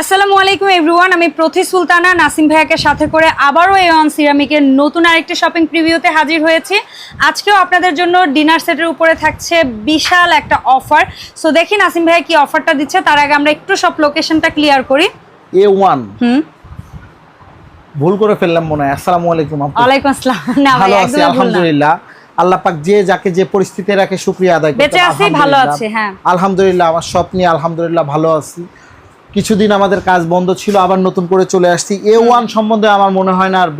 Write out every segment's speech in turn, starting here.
আসসালামু আলাইকুম এভরিওয়ান আমি প্রতি সুলতানা। নাসিম ভাইয়াকে সাথে করে আবারও এই অন সিরামিকের নতুন আরেকটি শপিং প্রিভিউতে হাজির হয়েছি। আজকেও আপনাদের জন্য ডিনার সেটের উপরে থাকছে বিশাল একটা অফার সো দেখি নাসিম ভাইয়া কি অফারটা দিচ্ছে। তার আগে আমরা একটু সব লোকেশনটা ক্লিয়ার করি। এ ওয়ান হুম? ভুল করে ফেললাম মনে হয়। আসসালামু আলাইকুম ওয়ালাইকুম আসসালাম। না ভাই না। আলহামদুলিল্লাহ। আল্লাহ পাক যে যাকে যে পরিস্থিতি রাখে শুকরিয়া আদায় করতে বেঁচে আছি, ভালো। আছি, হ্যাঁ। আলহামদুলিল্লাহ আমার সব নিয়ে আলহামদুলিল্লাহ ভালো আছি। কিছুদিন আমাদের কাজ বন্ধ ছিল আবার নতুন করে চলে আসছি। এ ওয়ান সম্বন্ধে আমার মনে হয় না আর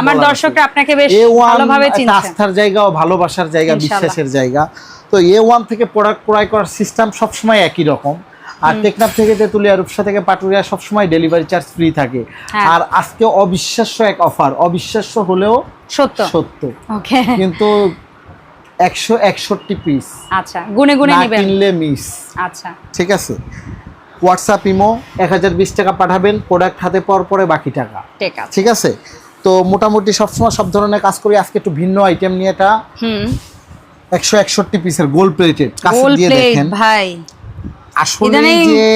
আমার দর্শকরা আপনাকে বেশ ভালোভাবে চিনছে। আস্থার জায়গা ও ভালোবাসার জায়গা বিশ্বাসের জায়গা। তো এ ওয়ান থেকে প্রোডাক্ট ক্রয় করার সিস্টেম সবসময় একই রকম। আর টেকনাফ থেকে তেতুলিয়া রূপসা থেকে পাটুরিয়া সবসময় ডেলিভারি চার্জ ফ্রি থাকে। হ্যাঁ। আর আজকে অবিশ্বাস্য এক অফার অবিশ্বাস্য হলেও সত্য। সত্য। ওকে। কিন্তু একশো একষট্টি পিস আচ্ছা গুনে গুনে কিনলে মিস আচ্ছা। ঠিক আছে? হোয়াটসঅ্যাপ ইমো এক হাজার বিশ টাকা পাঠাবেন প্রোডাক্ট হাতে পাওয়ার পরে বাকি টাকা। ঠিক আছে। তো মোটামুটি সবসময় সব ধরনের কাজ করি। আজকে একটু ভিন্ন আইটেম নিয়ে এটা। একশো একষট্টি পিসের গোল্ড প্লেটেড কাছে গোল দিয়ে দেখেন। ভাই। আসলে যে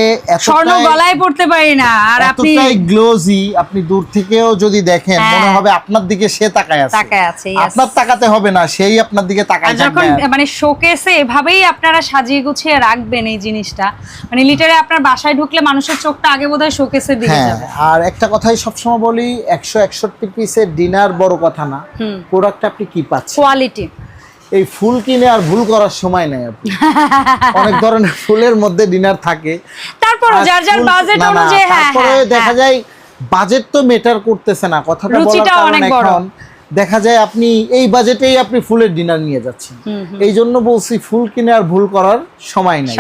স্বর্ণ গলায় পড়তে পারি না আর আপনি এতটাই গ্লোজি আপনি দূর থেকেও যদি দেখেন হ্যাঁ। মনে হবে আপনার দিকে সে তাকায় আছে। তাকায় আছে, আপনার তাকাতে হবে না সেই আপনার দিকে তাকায় যখন মানে শোকেসে এভাবেই আপনারা সাজিয়ে গুছিয়ে রাখবেন এই জিনিসটা মানে লিটারে আপনার বাসায় ঢুকলে মানুষের চোখটা আগে বোধহয় শোকেসের দিকে হ্যাঁ যাবে। আর একটা কথাই সবসময় বলি একশো একষট্টি পিসের ডিনার বড় কথা না। প্রোডাক্ট আপনি কি পাচ্ছেন? কোয়ালিটি এই ফুল কিনে আর ভুল করার সময় নেই আপনি অনেক ধরনের ফুলের মধ্যে ডিনার থাকে তারপর আর যার যার বাজেট না, না, অনুযায়ী হ্যাঁ তারপরে হ্যাঁ, দেখা হ্যাঁ। যায় বাজেট তো মেটার করতেছে না কথাটা বলার কারণ। এখন দেখা যায় আপনি এই বাজেটেই আপনি ফুলের ডিনার নিয়ে যাচ্ছেন। এই জন্য বলছি ফুল কিনে আর ভুল করার সময় নেই।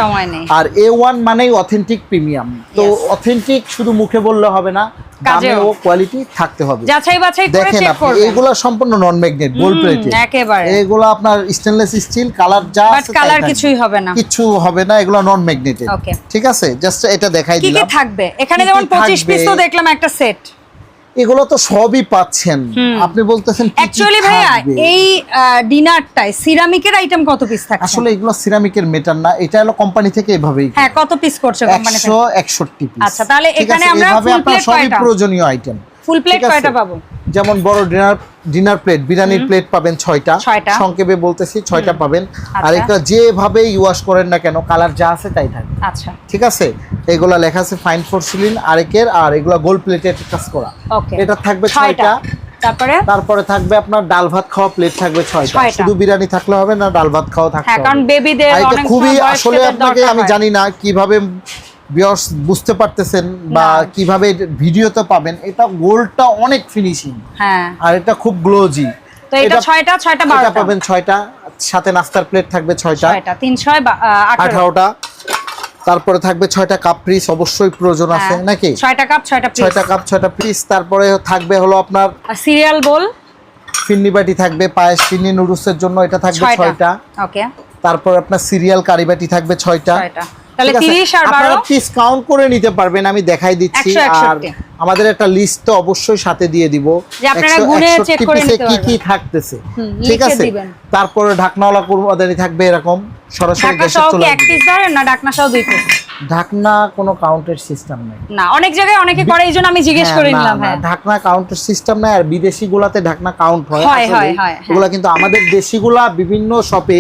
আর এ ওয়ান মানেই অথেন্টিক প্রিমিয়াম তো অথেন্টিক শুধু মুখে বললে হবে না। দামেও কোয়ালিটি থাকতে হবে। যাচাই বাছাই করে চেক করবেন। এগুলো সম্পূর্ণ non magnet gold hmm, plated একেবারে। এগুলো আপনার স্টেনলেস স্টিল কালার যা আছে কালার কিছুই হবে না। কিছু হবে না এগুলো নন ম্যাগনেটেড ঠিক আছে? জাস্ট এটা দেখাই কি কি থাকবে? এখানে যেমন পঁচিশ থাকবে? পিস তো দেখলাম একটা সেট এগুলো তো সবই পাচ্ছেন। আপনি বলতেছেন অ্যাকচুয়ালি ভাইয়া এই ডিনারটায় সিরামিকের আইটেম কত পিস থাকে আসলে এগুলো সিরামিকের মেটার না এটা হলো কোম্পানি থেকে এভাবেই হ্যাঁ কত পিস করছে কোম্পানি থেকে? 161 পিস আচ্ছা, তাহলে এখানে আমরা full plate সবই প্রয়োজনীয় আইটেম ফুল প্লেট কয়টা পাবো? যেমন বড় ডিনার ডিনার প্লেট বিরিয়ানির প্লেট পাবেন ছয়টা। সংক্ষেপে বলতেছি ছয়টা পাবেন। আর। এটা যেভাবে ইউজ করেন না কেন কালার যা আছে তাই থাকবে। আচ্ছা। ঠিক আছে? এগুলা লেখা আছে ফাইন ফোরসিলিন আরেকের আর এগুলা গোল্ড প্লেটের কাজ করা। এটা থাকবে ছয়টা। তারপরে? তারপরে থাকবে আপনার ডাল ভাত খাওয়া প্লেট থাকবে ছয়টা। শুধু বিরিয়ানি থাকলে হবে না ডাল ভাত খাওয়া থাকতে হ্যাঁ কারণ বেবিদের অনেক খুবই আসলে আপনাকে আমি। জানি না কীভাবে ভিউয়ার্স বুঝতে পারতেছেন বা। কীভাবে ভিডিওতে পাবেন এটা গোল্ডটা অনেক ফিনিশিং হ্যাঁ। আর এটা খুব গ্লোজি তো এটা ছয়টা ছয়টা এটা বারোটা পাবেন ছয়টা সাথে নাস্তার প্লেট থাকবে ছয়টা। ছয়টা তিন ছয় বা- আহ, আঠারো। আঠারোটা। তারপরে থাকবে ছয়টা কাপ পিস অবশ্যই প্রয়োজন আছে হ্যাঁ। নাকি? ছয়টা কাপ ছয়টা পিস ছয়টা কাপ ছয়টা পিস তারপরে থাকবে হলো আপনার সিরিয়াল বোল ফিন্নি বাটি থাকবে পায়েস চিনি নুডলসের জন্য এটা থাকবে ছয়টা। ছয়টা। ওকে তারপর আপনার সিরিয়াল কারি বাটি থাকবে ছয়টা। ছয়টা। তাহলে ঠিক আছে? তিরিশ আর আপনারা বারো? পিস কাউন্ট করে নিতে পারবেন আমি দেখাই দিচ্ছি। আর আমাদের একটা লিস্ট তো অবশ্যই সাথে দিয়ে দিব। যে আপনারা গুনে check করে নিতে কি কি থাকতেছে। ঠিক আছে? তারপরে ঢাকনাওয়ালা কুরবাদানি থাকবে এরকম। সরাসরি ঢাকনা গ্যাসে চলে এক পিস ধরেন না ঢাকনা সহ দুই পিস ঢাকনা কোনো কাউন্টের সিস্টেম নেই। না অনেক জায়গায় অনেকে করে এই জন্য আমি জিজ্ঞেস হ্যাঁ, করে নিলাম হ্যাঁ। ঢাকনা কাউন্টের সিস্টেম নাই আর বিদেশি গুলাতে ঢাকনা কাউন্ট হয় হয়, আসলে। হয়, হয়। ওগুলা কিন্তু আমাদের দেশিগুলা বিভিন্ন শপে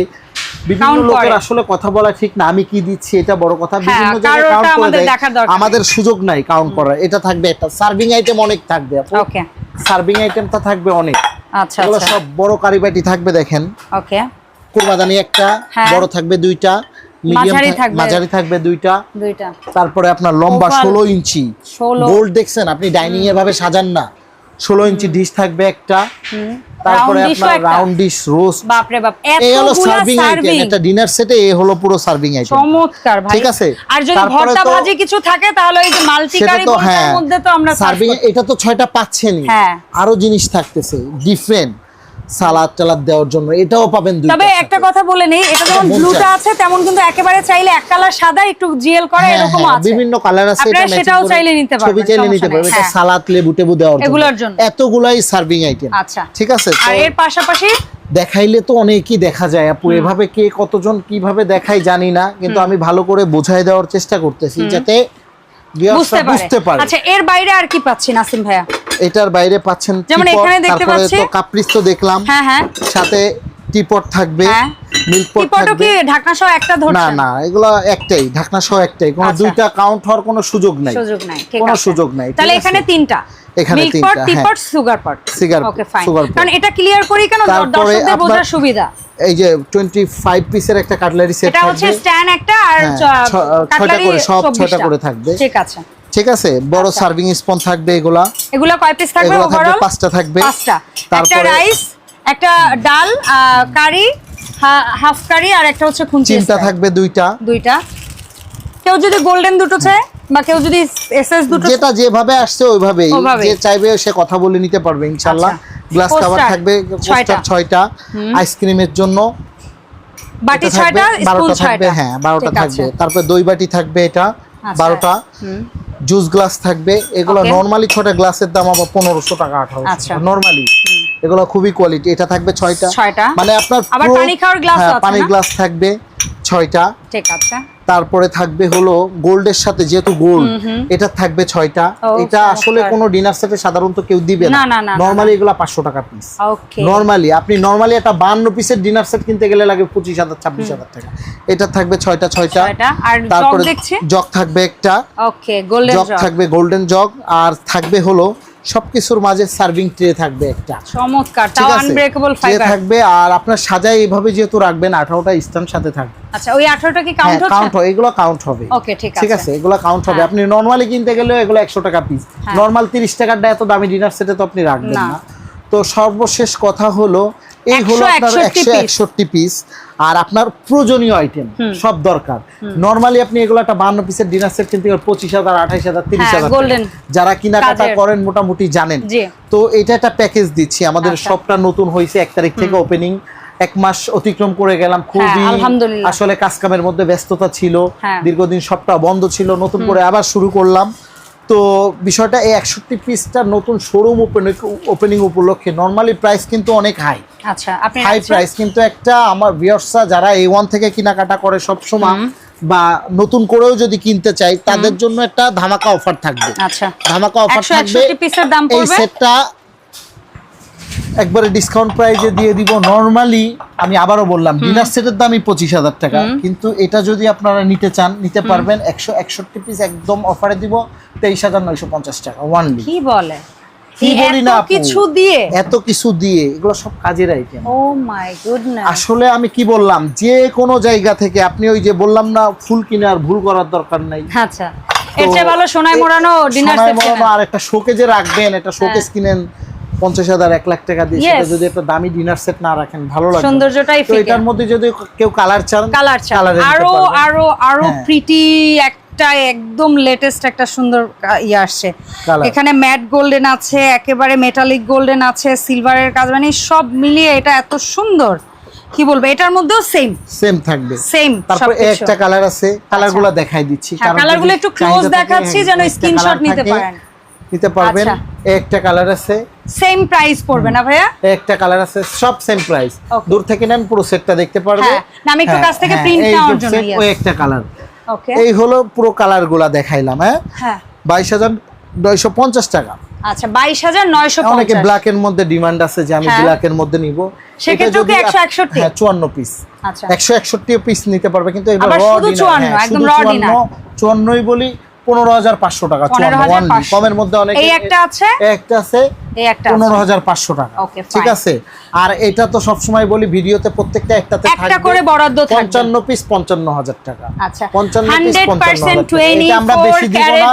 বিভিন্ন লোকের আসলে কথা বলা ঠিক না আমি কি দিচ্ছি এটা বড় কথা। হ্যাঁ, বিভিন্ন জায়গায় কাউন্ট করে আমাদের দেয়। সুযোগ নাই কাউন্ট করার এটা থাকবে একটা। সার্ভিং আইটেম অনেক থাকবে ওকে সার্ভিং আইটেমটা থাকবে অনেক। আচ্ছা এগুলো আচ্ছা। সব বড় কারিবাটি থাকবে দেখেন। ওকে কুরবাদানি একটা হ্যাঁ। বড় থাকবে দুইটা মিডিয়াম মাঝারি থাকবে। দুইটা। তারপরে আপনার লম্বা ষোলো ইঞ্চি। 16 গোল্ড দেখছেন আপনি ডাইনিং এর ভাবে সাজান না। ষোলো ইঞ্চি ডিশ থাকবে একটা। তারপরে আপনার একটা। রাউন্ড ডিশ রোস্ট বাপ রে বাপ এই হলো সার্ভিং আইটেম সার্ভিং ডিনার সেটে এই হলো পুরো সার্ভিং আইটেম চমৎকার ভাই। ঠিক আছে। আর যদি ভর্তা ভাজি কিছু থাকে তাহলে ওই যে মাল্টি কারি হ্যাঁ। মধ্যে তো আমরা সার্ভিং এটা তো ছয়টা পাচ্ছেনই। হ্যাঁ। আরও জিনিস থাকতেছে ডিফারেন্ট সালাদ টালাদ দেওয়ার জন্য এটাও পাবেন তবে একটা কথা বলে নেই এটা যেমন ব্লুটা আছে তেমন কিন্তু একেবারে চাইলে এক কালার সাদা একটু জিএল করা হ্যাঁ, এরকম হ্যাঁ, আছে। বিভিন্ন কালার আছে এটা সেটাও চাইলে নিতে ছবি চাইলে নিতে পারবেন এটা হ্যাঁ। সালাদ লেবু টেবু দেওয়ার জন্য। এগুলোর জন্য। এতগুলাই সার্ভিং আইটেম আচ্ছা। ঠিক আছে আর এর পাশাপাশি? দেখাইলে তো অনেকই দেখা যায় আপু এভাবে কে কতজন কীভাবে দেখায় জানি না কিন্তু আমি ভালো করে বোঝাই দেওয়ার চেষ্টা করতেছি যাতে বুঝতে পারে। আচ্ছা এর বাইরে আর কি পাচ্ছি নাসিম ভাইয়া? এটার বাইরে পাচ্ছেন যেমন এখানে দেখতে পাচ্ছি। তো কাপ্রিস তো দেখলাম। হ্যাঁ হ্যাঁ। সাথে টিপট থাকবে। হ্যাঁ। কি ঢাকনা সহ একটা না না এগুলো একটাই ঢাকনা সহ একটাই। কোনো আচ্ছা। দুইটা কাউন্ট হওয়ার কোনো সুযোগ নাই। সুযোগ নাই ঠিক কোনো সুযোগ নাই, তাহলে এখানে তিনটা। এখানে তিনটা, হ্যাঁ। Teapot sugar pot Sugar- okay fine কারণ এটা ক্লিয়ার করি কেন? দর্শকদের বোঝার সুবিধা। এই যে 25 পিসের একটা কাটলারি সেট এটা হচ্ছে স্ট্যান্ড একটা আর হ্যাঁ, চ- ছ- ছয়টা করে, সব ছয়টা করে থাকবে। ঠিক আছে। ঠিক আছে? বড় আচ্ছা। সার্ভিং স্পুন থাকবে এগুলা। এগুলো কয় পিস থাকবে ওভারঅল পাঁচটা থাকবে। পাঁচটা। তারপরে রাইস একটা ডাল কারি হাফ কারি আর একটা হচ্ছে খুন্তি চিমটা থাকবে দুইটা দুইটা কেউ যদি গোল্ডেন দুটো চায় বা কেউ যদি এসএস দুটো যেটা যেভাবে আসছে ওইভাবেই যে চাইবে সে কথা বলে নিতে পারবে ইনশাল্লাহ আচ্ছা। গ্লাস কাভার থাকবে ছয়টা। কোস্টার ছয়টা আইসক্রিমের জন্য বাটি এটা থাকবে, ছয়টা স্পুন বারোটা ছয়টা হ্যাঁ বারোটা ঠিক আছে। থাকবে তারপরে দই বাটি থাকবে এটা আচ্ছা। বারোটা হুম। জুস গ্লাস থাকবে এগুলো. নর্মালি ছোটা গ্লাসের দাম আবার পনেরোশো টাকা আচ্ছা। আঠারোশো নর্মালি এগুলো খুবই কোয়ালিটি এটা থাকবে ছয়টা। ছয়টা। মানে আপনার আবার পানি খাওয়ার glass হ্যাঁ, আছে পানির গ্লাস থাকবে ছয়টা। ঠিক আছে। তারপরে থাকবে হলো গোল্ডের সাথে যেহেতু গোল্ড এটা থাকবে ছয়টা। এটা আসলে কোনো ডিনার সেটে সাধারণত কেউ দিবে না, নর্মালি এগুলো পাঁচশো টাকা পিস নর্মালি আপনি নর্মালি একটা বান্ন পিসের ডিনার সেট কিনতে গেলে লাগে পঁচিশ হাজার ছাব্বিশ হাজার টাকা। এটা থাকবে ছয়টা ছয়টা। তারপরে জগ থাকবে একটা। জগ থাকবে গোল্ডেন জগ। আর থাকবে হলো সবকিছুর মাঝে সার্ভিং ট্রে থাকবে একটা। চমৎকার তাও আনব্রেকেবল ফাইবার থাকবে আর আপনার সাজায় এইভাবে যেহেতু রাখবেন আঠারোটা স্থান সাথে থাকবে। আচ্ছা ওই 18টা কি কাউন্ট হচ্ছে? কাউন্ট হয় এগুলো কাউন্ট হবে। ওকে ঠিক ঠিক আছে। এগুলো কাউন্ট হবে। হ্যাঁ। আপনি নর্মালি কিনতে এগুলো একশো টাকা পিস হ্যাঁ। নর্মাল টাকারটা এত দামি ডিনার সেটে তো আপনি রাখবেন। না। তো সর্বশেষ কথা হলো এই হলো আপনার একশো একষট্টি পিস আর আপনার প্রয়োজনীয় আইটেম সব দরকার। নর্মালি আপনি এগুলো একটা বান্ন পিসের ডিনার সেট কিনতে গেলে পঁচিশ হাজার আঠাইশ হাজার তিরিশ হ্যাঁ, হাজার যারা কেনাকাটা। করেন মোটামুটি জানেন। তো এটা একটা প্যাকেজ দিচ্ছি। আমাদের সবটা নতুন হয়েছে এক তারিখ থেকে ওপেনিং এক মাস অতিক্রম করে গেলাম খুবই হ্যাঁ, আলহামদুলিল্লাহ। আসলে কাজকামের মধ্যে ব্যস্ততা ছিল। হ্যাঁ। দীর্ঘদিন সবটা বন্ধ ছিল। নতুন করে আবার শুরু করলাম। তো বিষয়টা এই একষট্টি পিসটা নতুন শোরুম ওপেনিং উপলক্ষে। নর্মালি প্রাইস কিন্তু অনেক হাই আচ্ছা হাই প্রাইস কিন্তু একটা আমার ভিউয়ার্সরা যারা এ ওয়ান থেকে কেনাকাটা করে সব সময় বা নতুন করেও যদি কিনতে চাই তাদের জন্য একটা ধামাকা অফার থাকবে। আচ্ছা। ধামাকা অফার 161 থাকবে এই সেটটা একবারে ডিসকাউন্ট প্রাইজে দিয়ে দিব। নর্মালি আমি আবারও বললাম ডিনার সেটের দামই পঁচিশ হাজার টাকা। কিন্তু এটা যদি আপনারা নিতে চান নিতে পারবেন একশো একষট্টি পিস একদম অফারে দিব তেইশ হাজার নয়শো পঞ্চাশ টাকা ওয়ানলি কি বলে? কি বলি না কিছু দিয়ে? এত কিছু দিয়ে এগুলো সব কাজের আইটেম ও মাই গুডনেস আসলে আমি কি বললাম যে কোনো জায়গা থেকে আপনি ওই যে বললাম না ফুল কিনে আর ভুল করার দরকার নাই। আচ্ছা। এর চেয়ে ভালো সোনায় মোড়ানো ডিনার সেট আর একটা শোকেজে রাখবেন একটা শোকেস কিনেন। পঞ্চাশ হাজার এক লাখ টাকা দিয়ে সেটা। যদি একটা দামি ডিনার সেট না রাখেন ভালো লাগবে না। সৌন্দর্যটাই তো এটার মধ্যে যদি কেউ কালার চান কালার নিতে আরও আরও আরও হ্যাঁ। প্রিটি একটা একদম লেটেস্ট একটা সুন্দর ইয়ে আসছে। এখানে ম্যাট গোল্ডেন আছে একেবারে মেটালিক গোল্ডেন আছে সিলভারের কাজ মানে সব মিলিয়ে এটা এত সুন্দর। কি বলব এটার মধ্যেও সেম সেম থাকবে। সেম তারপর একটা কালার আছে কালারগুলা দেখাই দিচ্ছি। হ্যাঁ, কারণগুলো একটু ক্লোজ দেখাচ্ছি হ্যাঁ, যেন screenshot নিতে পারেন। নিতে পারবেন। আচ্ছা। একটা কালার আছে। সেম প্রাইস পড়বে না ভাইয়া? একটা কালার আছে সব সেম প্রাইস দূর থেকে নেন পুরো সেটটা দেখতে পারবে। হ্যাঁ, না, আমি একটু হ্যাঁ, কাছ থেকে হ্যাঁ, print নেওয়ার জন্য. ওই একটা কালার। ওকে এই হলো পুরো কালারগুলা দেখাইলাম হ্যাঁ? হ্যাঁ। বাইশ হাজার নয়শো পঞ্চাশ টাকা। আচ্ছা বাইশ হাজার নয়শো অনেকে ব্ল্যাক এর মধ্যে ডিমান্ড আছে যে আমি হ্যাঁ। ব্ল্যাক এর মধ্যে নিব। সেটা যদি 161? হ্যাঁ চুয়ান্ন পিস আচ্ছা। একশো একষট্টি পিস নিতে পারবে কিন্তু এবার raw শুধু 54, হ্যাঁ, একদম 54, dinner। চুয়ান্নই বলি পনেরো হাজার পাঁচশো টাকা কমের মধ্যে অনেক একটা আছে? একটা। পনেরো হাজার পাঁচশো টাকা। ঠিক আছে? আর এটা তো সবসময় বলি ভিডিওতে প্রত্যেকটা একটাতে একটা করে বরাদ্দ পঞ্চান্ন পিস পঞ্চান্ন হাজার টাকা। আচ্ছা। পঞ্চান্ন পিস আমরা বেশি দিব না।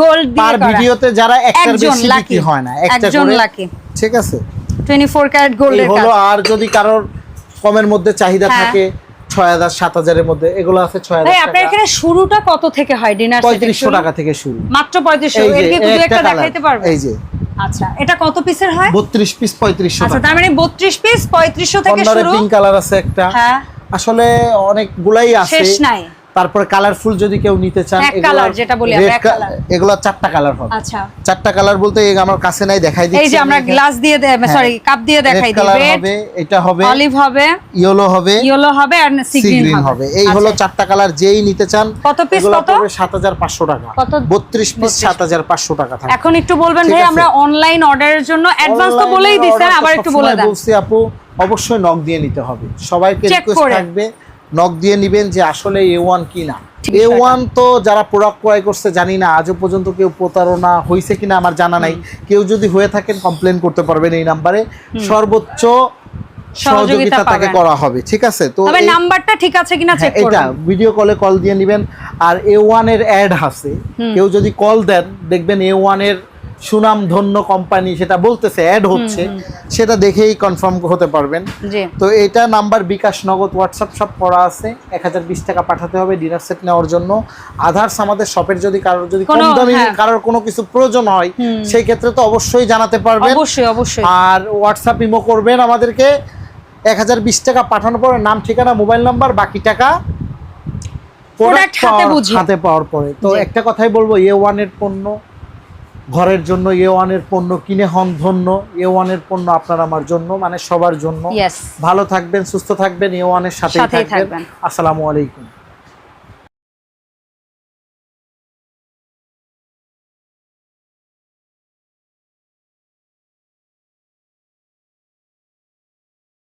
গোল্ড পার ভিডিওতে যারা একটার বেশি বিক্রি হয় না একটা করে। ঠিক আছে? টোয়েন্টি ফোর ক্যারেট এই গোল্ডের হলো আর যদি কারোর কমের মধ্যে চাহিদা হ্যাঁ। থাকে ছয় হাজার সাত হাজারের মধ্যে। এগুলো আছে ছয় হাজার আপনার এখানে শুরুটা কত থেকে হয় ডিনার পঁয়ত্রিশশো টাকা থেকে শুরু। মাত্র পঁয়ত্রিশশো। একটা দেখাইতে পারবে এই যে। আচ্ছা এটা কত পিসের হয়? বত্রিশ পিস পঁয়ত্রিশশো আচ্ছা তার মানে বত্রিশ পিস পঁয়ত্রিশশো থেকে কর্নারে শুরু। পিঙ্ক কালার আছে একটা। হ্যাঁ। আসলে অনেকগুলাই আছে। শেষ নাই। তারপরে কালারফুল যদি কেউ নিতে চান যেটা বলি colour। এগুলো চারটা কালার হবে। আচ্ছা। চারটা কালার বলতে আমার কাছে নাই দেখাই এই দিচ্ছি যে আমরা গ্লাস দিয়ে সরি কাপ দিয়ে দেখাই দিই। রেড হবে এটা হবে অলিভ হবে ইয়েলো হবে ইয়েলো হবে আর সি গ্রিন হবে। এই হলো আচ্ছা। চারটা কালার যেই নিতে চান কত এগুলো কত? পড়বে 7500 টাকা। কত? 32 পিস 7500 টাকা থাকবে। এখন একটু বলবেন ভাই আমরা অনলাইন অর্ডারের জন্য অ্যাডভান্স তো বলেই দিছেন আবার একটু বলে দেন। বলছি আপু অবশ্যই নক দিয়ে নিতে হবে। সবাইকে রিকোয়েস্ট। থাকবে। নক দিয়ে নিবেন যে আসলে এ ওয়ান কি না। এ ওয়ান তো যারা প্রোডাক্ট ক্রয় করছে জানি না আজও পর্যন্ত কেউ প্রতারণা হয়েছে কিনা আমার জানা নাই। কেউ যদি হয়ে থাকেন কমপ্লেন করতে পারবেন এই নাম্বারে সর্বোচ্চ সহযোগিতা তাকে করা হবে ঠিক আছে? তো তবে নাম্বারটা ঠিক আছে কিনা চেক হ্যাঁ, এটা ভিডিও কলে কল দিয়ে নেবেন। আর এ ওয়ানের অ্যাড আছে কেউ যদি কল দেন দেখবেন এ ওয়ানের সুনাম ধন্য কোম্পানি সেটা বলতেছে অ্যাড হচ্ছে সেটা দেখেই কনফার্ম হতে পারবেন। তো এটা নাম্বার বিকাশ নগদ হোয়াটসঅ্যাপ সব করা আছে। এক হাজার বিশ টাকা পাঠাতে হবে ডিনার সেট নেওয়ার জন্য। আধার্স আমাদের শপের যদি কারোর যদি কম দামি হ্যাঁ। কারোর কোনো কিছু প্রয়োজন হয় সেই ক্ষেত্রে তো অবশ্যই জানাতে পারবেন। অবশ্যই অবশ্যই। আর হোয়াটসঅ্যাপ ইমো করবেন আমাদেরকে। এক হাজার বিশ টাকা পাঠানোর পরে নাম ঠিকানা মোবাইল নাম্বার বাকি টাকা বুঝে। হাতে পাওয়ার পরে। তো একটা কথাই বলব এ ওয়ানের পণ্য ঘরের জন্য এ ওয়ানের পণ্য কিনে হন ধন্য। এ ওয়ানের পণ্য আপনার আমার জন্য মানে সবার জন্য। ভালো থাকবেন সুস্থ থাকবেন এ ওয়ানের সাথে থাকবেন। আসসালামু আলাইকুম।